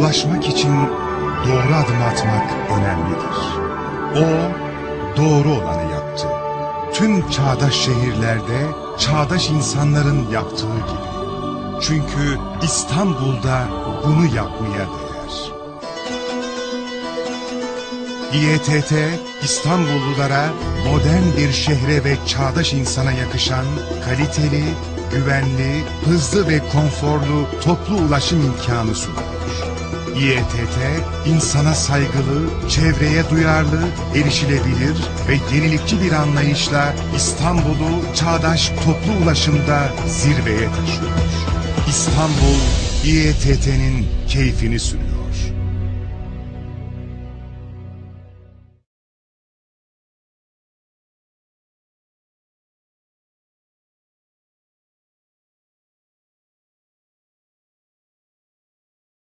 ulaşmak için doğru adım atmak önemlidir. O doğru olanı yaptı. Tüm çağdaş şehirlerde çağdaş insanların yaptığı gibi. Çünkü İstanbul'da bunu yapmaya değer. İETT İstanbullulara modern bir şehre ve çağdaş insana yakışan kaliteli, güvenli, hızlı ve konforlu toplu ulaşım imkanı sunuyor. İETT insana saygılı, çevreye duyarlı, erişilebilir ve yenilikçi bir anlayışla İstanbul'u çağdaş toplu ulaşımda zirveye taşıyor. İstanbul İETT'nin keyfini sürüyor.